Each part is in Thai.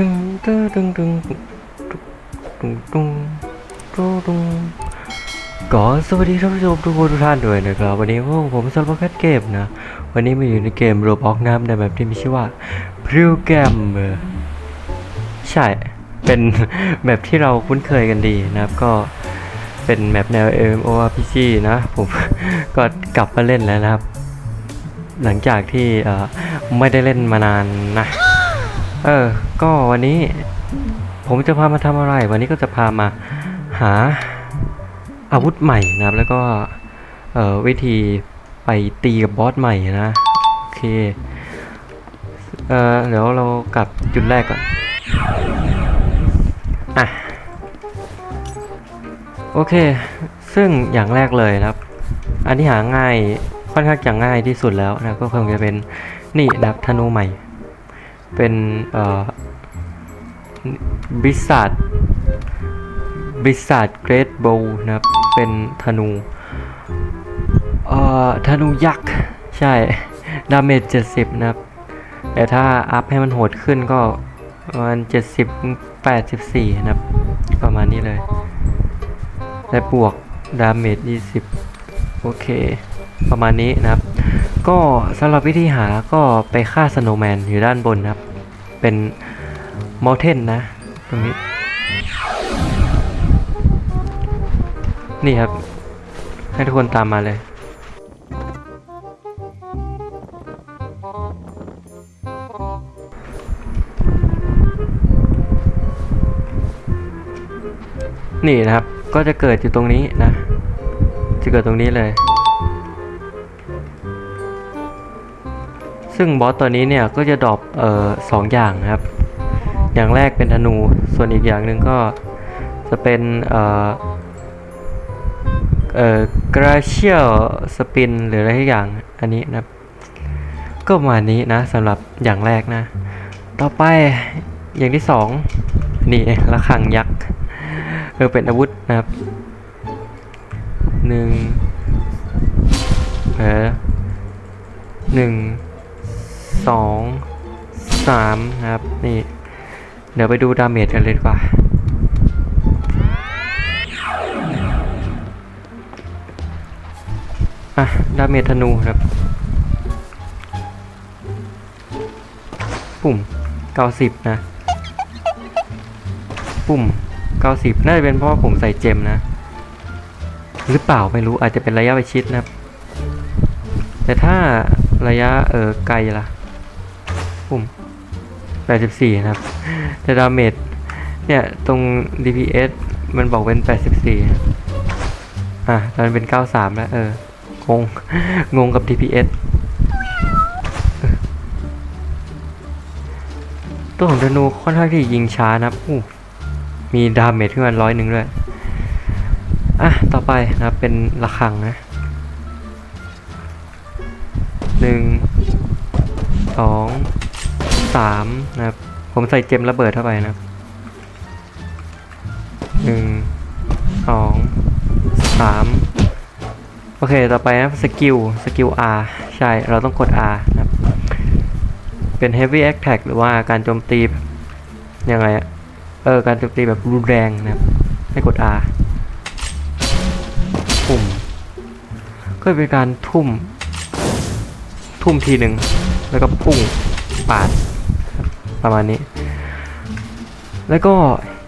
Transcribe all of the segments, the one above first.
ตึงตึงตึงตึงตึงตึงตึงตึงก็สวัสดีท่านผู้ชมทุกคนทุกท่านด้วยนะครับ วันนี้พวกผมซัลล์แคเกมนะ วันนี้มาอยู่ในเกมโรบอกนะครับในแบบที่มีชื่อว่าพริวแกมใช่ เป็นแบบที่เราคุ้นเคยกันดีนะครับ ก็เป็นแมปแนว MMORPG นะ ผมก็กลับมาเล่นแล้วนะครับ หลังจากที่ไม่ได้เล่นมานานนะ เออ ก็วันนี้ผมจะพามาทำอะไร วันนี้ก็จะพามาหาอาวุธใหม่นะครับ แล้วก็เออวิธีไปตีกับบอสใหม่นะโอเคเออเดี๋ยวเรากลับจุดแรกก่อนอะโอเค ซึ่งอย่างแรกเลยนะครับ อันที่หาง่ายค่อนข้างจะง่ายที่สุดแล้วนะก็คงจะเป็นนี่นะครับธนูใหม่ เป็นเอ่อ บิสซัดบิสซัดเกรดโบนะครับ เป็นธนูเอ่อธนูยักษ์ ใช่ ดาเมจ 70 นะครับ แต่ถ้าอัพให้มันโหดขึ้นก็ประมาณ70 84 นะครับ ประมาณนี้เลยและบวกดาเมจ 20 โอเค ประมาณนี้นะครับ ก็สำหรับวิธีหาก็ไปฆ่าสโนแมนอยู่ด้านบนนะครับ เป็น มอเทนนะ ตรงนี้ นี่ครับ ให้ทุกคนตามมาเลยนี่นะครับ ก็จะเกิดอยู่ตรงนี้นะ จะเกิดตรงนี้เลย ซึ่งบอสตัวนี้เนี่ยก็จะดรอปเอ่อสองอย่างนะครับ อย่างแรกเป็นธนู ส่วนอีกอย่างหนึ่งก็จะเป็นเอ่อเอ่อกราเชียลสปินหรืออะไรทุกอย่างอันนี้นะก็ประมาณนี้นะสำหรับอย่างแรกนะ ต่อไปอย่างที่สองนี่ระฆังยักษ์เออเป็นอาวุธนะครับหนึ่งเออหนึ่งสองสามนะครับนี่ เดี๋ยวไปดูดาเมจกันเลยดีกว่า อะ ดาเมจธนูครับ ปุ่ม 90 นะ ปุ่ม 90 น่าจะเป็นเพราะว่าผมใส่เจมนะ หรือเปล่าไม่รู้อาจจะเป็นระยะประชิดนะครับ แต่ถ้าระยะเออไกลล่ะ ปุ่ม 84 นะครับ แต่ดาเมจเนี่ยตรง DPS มันบอกเป็น 84 อะตอนนนเป็น 93 แล้ว เออ งง งงกับ DPS ตัวของธนูค่อนข้างที่ยิงช้านะครับอู้มีดาเมจขึ้นมาร้อยหนึ่งด้วย อะ ต่อไปนะเป็นระฆังนะหนึ่งสองสามนะครับ ผมใส่เจมระเบิดเข้าไปนะหนึ่งสองสามโอเค ต่อไปนะสกิลสกิล R ใช่ เราต้องกด R นะครับเป็น heavy attack หรือว่าการโจมตียังไงอะเออ การโจมตีแบบรุนแรงนะครับ ให้กด R ปุ่ม ก็เป็นการทุ่ม ทุ่มทีหนึ่ง แล้วก็พุ่งปาด ประมาณนี้ แล้วก็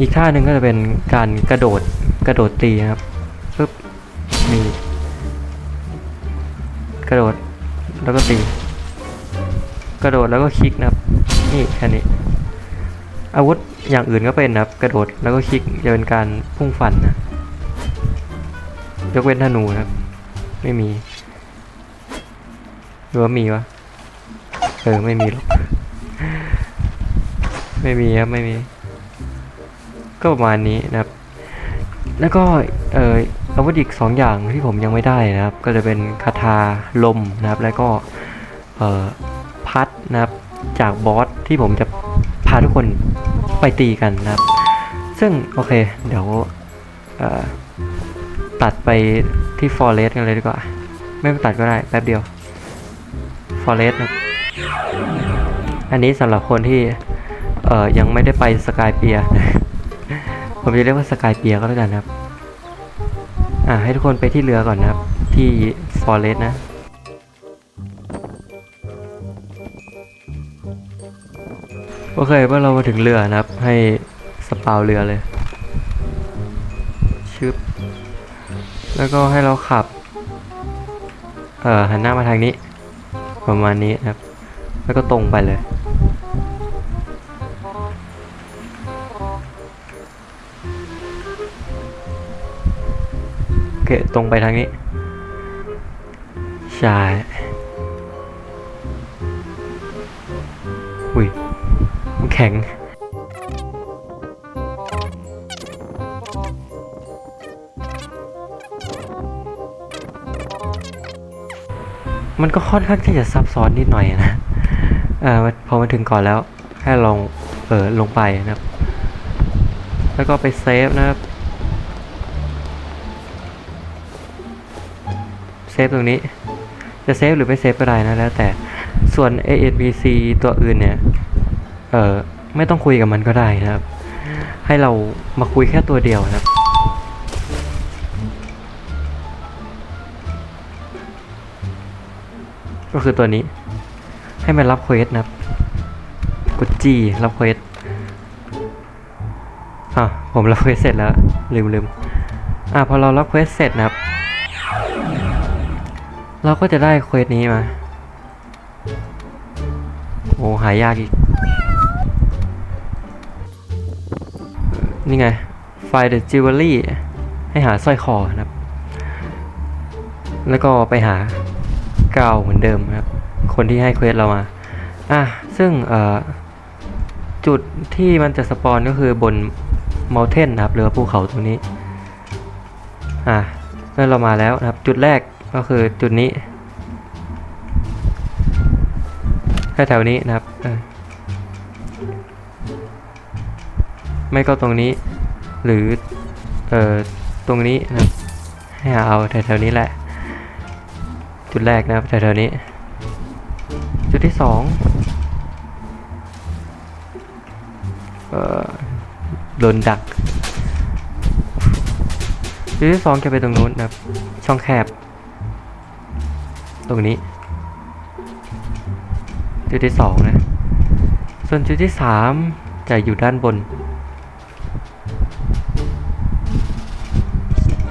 อีกท่าหนึ่งก็จะเป็นการกระโดดกระโดดตีนะครับปึ๊บมีกระโดดแล้วก็ตี กระโดดแล้วก็คลิกนะครับ นี่แค่นี้ อาวุธอย่างอื่นก็เป็นนะครับ กระโดดแล้วก็คลิกจะเป็นการพุ่งฟันนะยกเว้นธนูนะครับ ไม่มีหรือว่ามีวะเออไม่มีหรอก ไม่มีครับ ไม่มี ก็ประมาณนี้นะครับ แล้วก็เอออาวุธอีกสองอย่างที่ผมยังไม่ได้นะครับ ก็จะเป็นคาถาลมนะครับ แล้วก็เออพัดนะครับจากบอสที่ผมจะพาทุกคนไปตีกันนะครับ ซึ่งโอเค เดี๋ยวเอ่อตัดไปที่ฟอร์เรสกันเลยดีกว่า ไม่ต้องตัดก็ได้ แป๊บเดียวฟอเรสต์นะอันนี้สำหรับคนที่ เอ่อยังไม่ได้ไปสกายเปียผมจะเรียกว่าสกายเปียก็แล้วกันนะครับ อ่าให้ทุกคนไปที่เรือก่อนนะครับ ที่ฟอเรสนะโอเคเมื่อเรามาถึงเรือนะครับ ให้สปาวเรือเลย ชึบ แล้วก็ให้เราขับ เอ่อหันหน้ามาทางนี้ ประมาณนี้นะครับ แล้วก็ตรงไปเลย ตรงไปทางนี้ ใช่ อุ้ยมันแข็ง มันก็ค่อนข้างที่จะซับซ้อนนิดหน่อยนะเออพอมาถึงก่อนแล้ว ให้ลอง เออลงไปนะครับ แล้วก็ไปเซฟนะครับ เซฟตรงนี้ จะเซฟหรือไม่เซฟก็ได้นะแล้วแต่ส่วน ANPC ตัวอื่นเนี่ย เออไม่ต้องคุยกับมันก็ได้นะครับ ให้เรามาคุยแค่ตัวเดียวนะครับก็คือตัวนี้ ให้มันรับเควสนะครับกดจีรับเควสอะผมรับเควสเสร็จแล้ว ลืมลืมอะพอเรารับเควสเสร็จนะครับ เราก็จะได้เควสนี้มา โอ้หายากอีก นี่ไง Find the jewelry ให้หาสร้อยคอนะครับ แล้วก็ไปหากาวเหมือนเดิมนะครับ คนที่ให้เควสเรามา อะ ซึ่งจุดที่มันจะสปอนก็คือบน mountain นะครับหรือภูเขาตรงนี้ อะเมื่อเรามาแล้วนะครับ จุดแรก ก็คือจุดนี้แถวๆนี้นะครับ ไม่ก็ตรงนี้ หรือ เอ่อ ตรงนี้นะให้หาเอาแถวๆนี้แหละ จุดแรกนะครับแถวๆนี้ จุดที่สองเอ่อโดนดัก จุดที่สองจะไปตรงนู้นนะครับ ช่องแคบ ตรงนี้ จุดที่สองนะ ส่วนจุดที่สามจะอยู่ด้านบน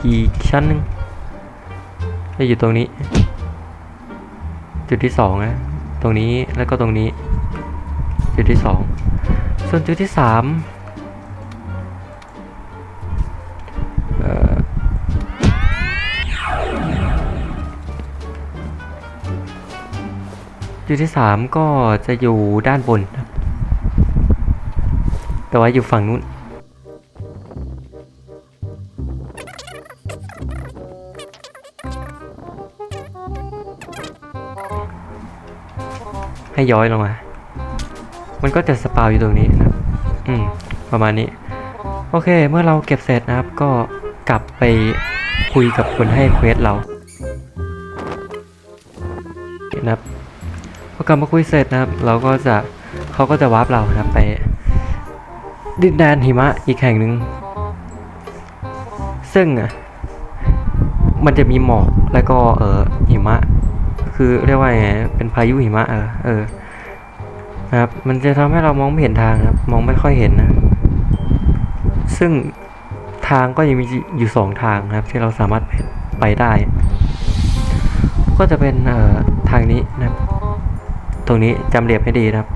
อีกชั้นหนึ่งจะอยู่ตรงนี้ จุดที่สองนะตรงนี้แล้วก็ตรงนี้ จุดที่สองส่วนจุดที่สาม จุดที่สามก็จะอยู่ด้านบนครับ แต่ว่าอยู่ฝั่งนู้น ให้ย้อยลงมา มันก็จะสปาวอยู่ตรงนี้นะครับอืม ประมาณนี้ โอเค เมื่อเราเก็บเสร็จนะครับ ก็กลับไปคุยกับคนให้เควสเรานะครับ พอกลับมาคุยเสร็จนะครับ เราก็จะเขาก็จะวาร์ปเรานะครับไป ดินแดนหิมะอีกแห่งหนึ่งซึ่งอะมันจะมีหมอกแล้วก็เออหิมะ คือเรียกว่าไงเป็นพายุหิมะเออเออนะครับมันจะทำให้เรามองไม่เห็นทางครับ มองไม่ค่อยเห็นนะ ซึ่งทางก็ยังมีอยู่สองทางนะครับ ที่เราสามารถไปได้ ก็จะเป็นเอ่อทางนี้นะครับ รงนี้จำเรียบให้ดีนะครับ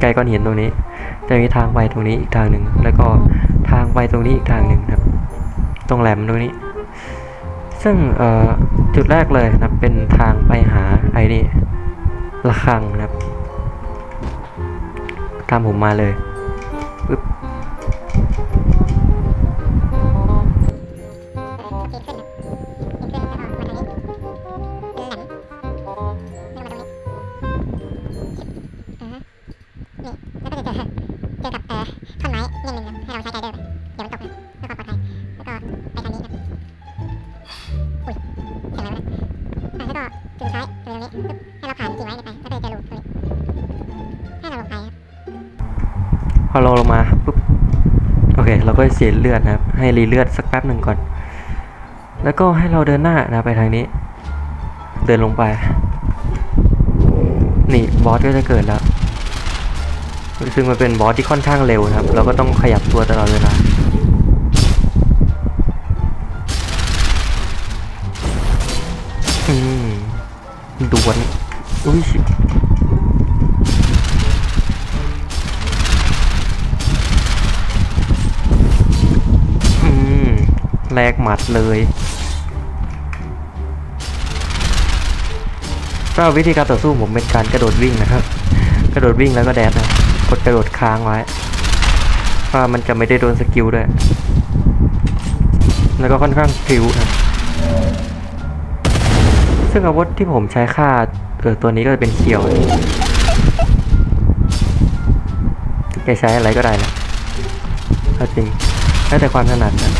ใกล้ก้อนหินตรงนี้ จะมีทางไปตรงนี้อีกทางหนึ่งแล้วก็ทางไปตรงนี้อีกทางหนึ่งครับ ตรงแหลมตรงนี้ ซึ่งเออจุดแรกเลยนะเป็นทางไปหาไอ้นี่ระฆังนะครับ ตามผมมาเลยปึ๊บ พอเราลงมาปุ๊บโอเค เราก็เสียเลือดนะครับ ให้รีเลือดสักแป๊บหนึ่งก่อน แล้วก็ให้เราเดินหน้านะไปทางนี้ เดินลงไป นี่บอสก็จะเกิดแล้วซึ่งมันเป็นบอสที่ค่อนข้างเร็วนะครับ เราก็ต้องขยับตัวตลอดเวลาอืมดวนอุ้ย แลกหมัดเลยก็วิธีการต่อสู้ผมเป็นการกระโดดวิ่งนะครับ กระโดดวิ่งแล้วก็แดดนะกดกระโดดค้างไว้เพราะมันจะไม่ได้โดนสกิลด้วย แล้วก็ค่อนข้างพริ้วนะซึ่งอาวุธที่ผมใช้ฆ่าเออตัวนี้ก็จะเป็นเขียวจะใช้อะไรก็ได้นะเอาจริงแล้วแต่ความถนัดนะ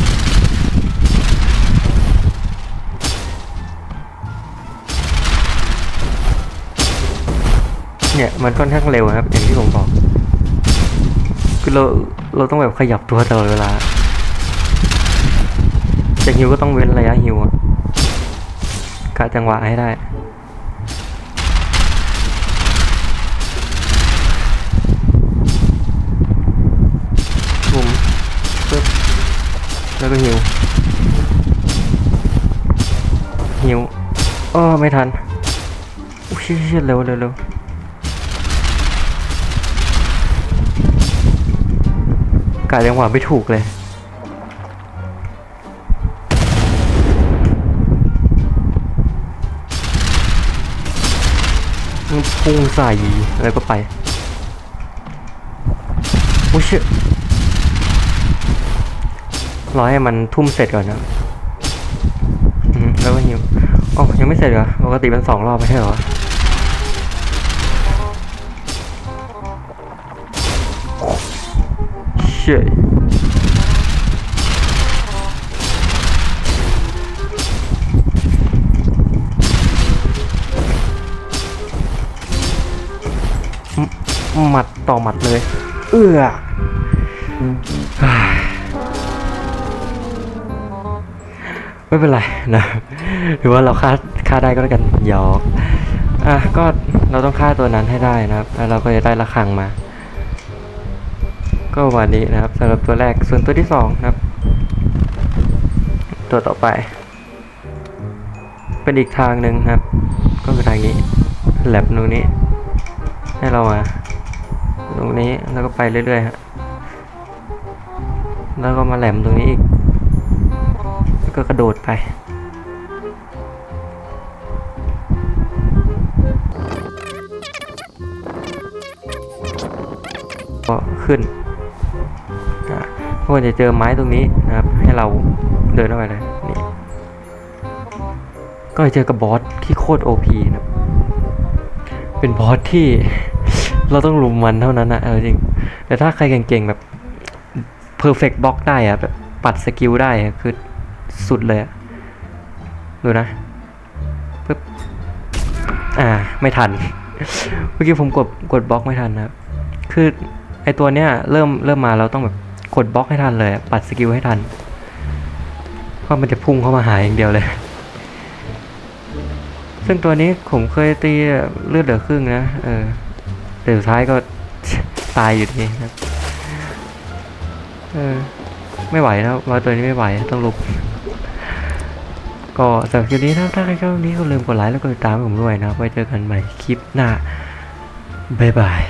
เนี่ยมันค่อนข้างเร็วครับ อย่างที่ผมบอก คือเราเราต้องแบบขยับตัวตลอดเวลาจะฮิวก็ต้องเว้นระยะฮิวกะจังหวะให้ได้บุมปึ๊บแล้วก็หิวหิวอ้อไม่ทันอุ้ยเชี่ยเร็วเร็วเร็ว กะจังหวะไม่ถูกเลยพุ่งใส่แล้วก็ไป โอ้เชี่ยรอให้มันทุ่มเสร็จก่อนนะแล้วก็หิวอ๋อยังไม่เสร็จเหรอ ปกติมันสองรอบไม่ใช่เหรอ เชี่ยหมัดต่อหมัดเลย เอื้อไม่เป็นไรนะหรือว่าเราฆ่าฆ่าได้ก็แล้วกันหยอกอะก็เราต้องฆ่าตัวนั้นให้ได้นะครับ แล้วเราก็จะได้ระฆังมา ก็วันนี้นะครับสำหรับตัวแรกส่วนตัวที่สองนะครับ ตัวต่อไป เป็นอีกทางหนึ่งครับ ก็คือทางนี้แลบตรงนี้ ให้เรามาตรงนี้แล้วก็ไปเรื่อยๆฮะแล้วก็มาแหลมตรงนี้อีกแล้วก็กระโดดไปก็ขึ้น พวกจะเจอไม้ตรงนี้นะครับ ให้เราเดินเข้าไปเลยนี่ก็จะเจอกับบอสที่โคตรโอพีนะเป็นบอสที่ เราต้องลุมมันเท่านั้นนะเอาจริง แต่ถ้าใครเก่งๆแบบ perfect block ได้อะแบบปัดสกิลได้คือสุดเลยอะดูนะปึ๊บอ่า ไม่ทัน เมื่อกี้ผมกดกดบล็อกไม่ทันนะครับ คือไอตัวเนี้ยเริ่มเริ่มมาเราต้องแบบ กดบล็อกให้ทันเลย ปัดสกิลให้ทันเพราะมันจะพุ่งเข้ามาหาอย่างเดียวเลย ซึ่งตัวนี้ผมเคยตีเลือดเหลือครึ่งนะ เออแต่สุดท้ายก็ตายอยู่ดีนะเออไม่ไหวแล้วมาตัวนี้ไม่ไหวต้องลุกก็สำหรับคลิปนี้ถ้าถ้าใครชอบคลิปนี้ก็ลืมกดไลค์แล้วกดติดตามผมด้วยนะไว้เจอกันใหม่คลิปหน้าบ๊ายบาย